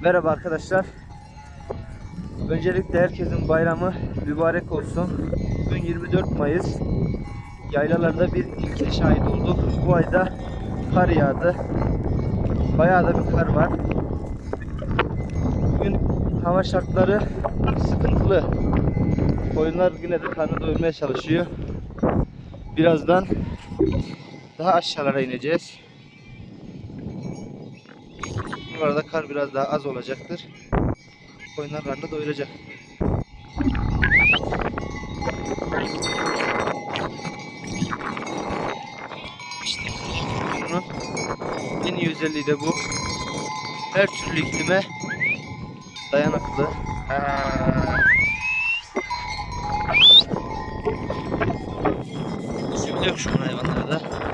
Merhaba arkadaşlar. Öncelikle herkesin bayramı mübarek olsun. Bugün 24 Mayıs. Yaylalarda bir ilke şahit olduk. Bu ayda kar yağdı. Bayağı da bir kar var. Bugün hava şartları sıkıntılı. Koyunlar yine de karnı doyurmaya çalışıyor. Birazdan daha aşağılara ineceğiz. Bu arada kar biraz daha az olacaktır. Koyunlar karnını doyuracak. İşte en iyi özelliği de bu. Her türlü iklime dayanıklı. Ha. Şimdi yok şu an hayvanlarda.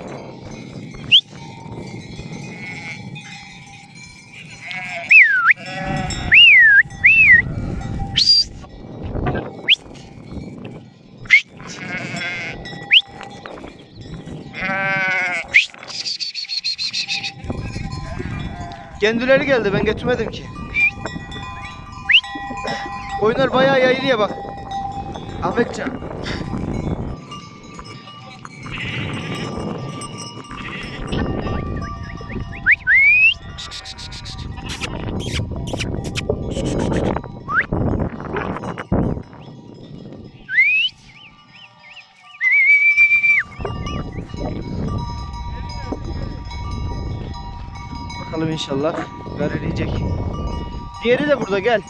Kendileri geldi ben götürmedim ki. Oyunlar bayağı yayılıyor bak. Ahmetcan. Bakalım inşallah gareleyecek. Diğeri de burada gel.